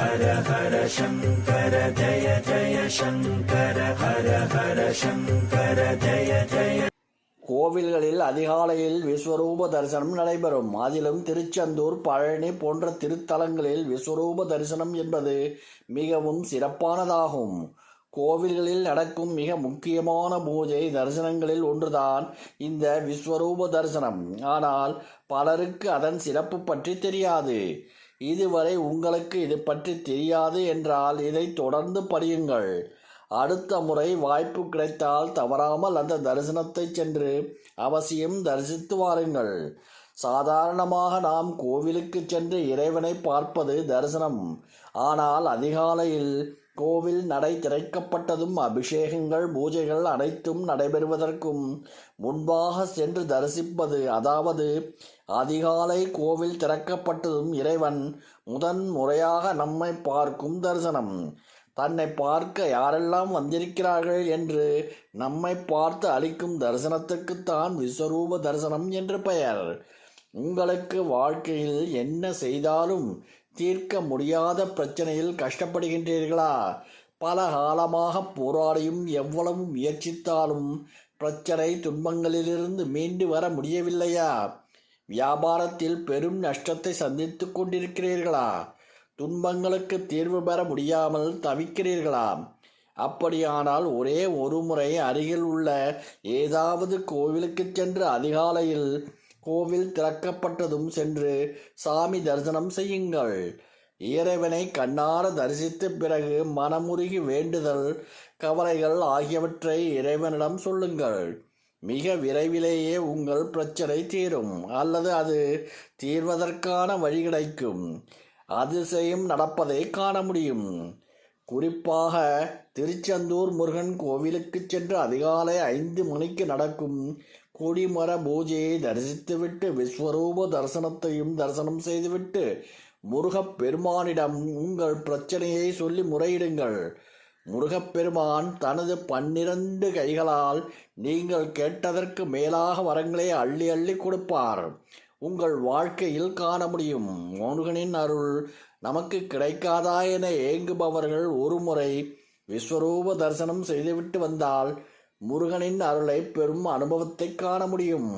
ஹர ஹர சங்கர ஜய ஜய சங்கர ஹர ஹர சங்கர ஜய ஜய கோவில்களில் அதிகாலையில் விஸ்வரூப தரிசனம் நடைபெறும். அதிலும் திருச்செந்தூர் பழனி போன்ற திருத்தலங்களில் விஸ்வரூப தரிசனம் என்பது மிகவும் சிறப்பானதாகும். கோவில்களில் நடக்கும் மிக முக்கியமான பூஜை தரிசனங்களில் ஒன்றுதான் இந்த விஸ்வரூப தரிசனம். ஆனால் பலருக்கு அதன் சிறப்பு பற்றி தெரியாது. இதுவரை உங்களுக்கு இது பற்றி தெரியாது என்றால் இதை தொடர்ந்து படியுங்கள். அடுத்த முறை வாய்ப்பு கிடைத்தால் தவறாமல் அந்த தரிசனத்தை சென்று அவசியம் தரிசித்து வாருங்கள். சாதாரணமாக நாம் கோவிலுக்கு சென்று இறைவனை பார்ப்பது தரிசனம். ஆனால் அதிகாலையில் கோவில் நடை திறக்கப்பட்டதும் அபிஷேகங்கள் பூஜைகள் அனைத்தும் நடைபெறுவதற்கும் முன்பாக சென்று தரிசிப்பது அதாவது அதிகாலை கோவில் திறக்கப்பட்டதும் இறைவன் முதன் முறையாக நம்மை பார்க்கும் தரிசனம். தன்னை பார்க்க யாரெல்லாம் வந்திருக்கிறார்கள் என்று நம்மை பார்த்து அளிக்கும் தரிசனத்துக்குத்தான் விஸ்வரூப தரிசனம் என்று பெயர். உங்களுக்கு வாழ்க்கையில் என்ன செய்தாலும் தீர்க்க முடியாத பிரச்சனையில் கஷ்டப்படுகின்றீர்களா? பல காலமாக போராடியும் எவ்வளவு முயற்சித்தாலும் பிரச்சனை துன்பங்களிலிருந்து மீண்டு வர முடியவில்லையா? வியாபாரத்தில் பெரும் நஷ்டத்தை சந்தித்து கொண்டிருக்கிறீர்களா? துன்பங்களுக்கு தீர்வு பெற முடியாமல் தவிக்கிறீர்களா? அப்படியானால் ஒரே ஒரு முறை அருகில் உள்ள ஏதாவது கோவிலுக்கு சென்று அதிகாலையில் கோவில் திறக்கப்பட்டதும் சென்று சாமி தரிசனம் செய்யுங்கள். இறைவனை கண்ணார தரிசித்த பிறகு மனமுருகி வேண்டுதல் கவலைகள் ஆகியவற்றை இறைவனிடம் சொல்லுங்கள். மிக விரைவிலேயே உங்கள் பிரச்சனை தீரும் அல்லது அது தீர்வதற்கான வழி கிடைக்கும். அதிசயம் நடப்பதை காண முடியும். குறிப்பாக திருச்செந்தூர் முருகன் கோவிலுக்கு சென்று அதிகாலை ஐந்து மணிக்கு நடக்கும் கொடிமர பூஜையை தரிசித்துவிட்டு விஸ்வரூப தரிசனத்தையும் தரிசனம் செய்துவிட்டு முருகப் பெருமானிடம் உங்கள் பிரச்சனையை சொல்லி முறையிடுங்கள். முருகப்பெருமான் தனது பன்னிரண்டு கைகளால் நீங்கள் கேட்டதற்கு மேலாக வரங்களை அள்ளி அள்ளி கொடுப்பார். உங்கள் வாழ்க்கையில் காண முடியும். மோனுகனின் அருள் நமக்கு கிடைக்காதா என ஏங்குபவர்கள் ஒருமுறை விஸ்வரூப தரிசனம் செய்துவிட்டு வந்தால் முருகனின் அருளை பெரும் அனுபவத்தை காண முடியும்.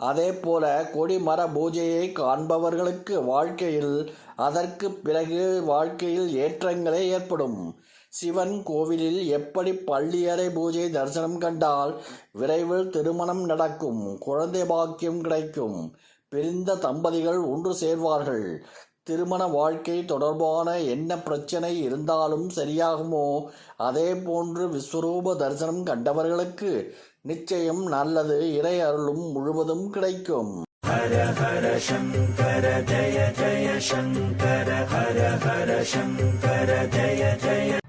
அதே போல கொடிமர பூஜையை காண்பவர்களுக்கு வாழ்க்கையில் அதற்கு பிறகு வாழ்க்கையில் ஏற்றங்களே ஏற்படும். சிவன் கோவிலில் எப்படி பள்ளியறை பூஜை தரிசனம் கண்டால் விரைவில் திருமணம் நடக்கும் குழந்தை பாக்கியம் கிடைக்கும். பிரிந்த தம்பதிகள் ஒன்று சேர்வார்கள். திருமண வாழ்க்கை தொடர்பான என்ன பிரச்சனை இருந்தாலும் சரியாகுமோ? அதே போன்று விஸ்வரூப தரிசனம் கண்டவர்களுக்கு நிச்சயம் நல்லது. இறை அருளும் முழுவதும் கிடைக்கும். ஹர ஹர சங்கர ஜய ஜய சங்கர ஹர ஹர சங்கர ஜய ஜய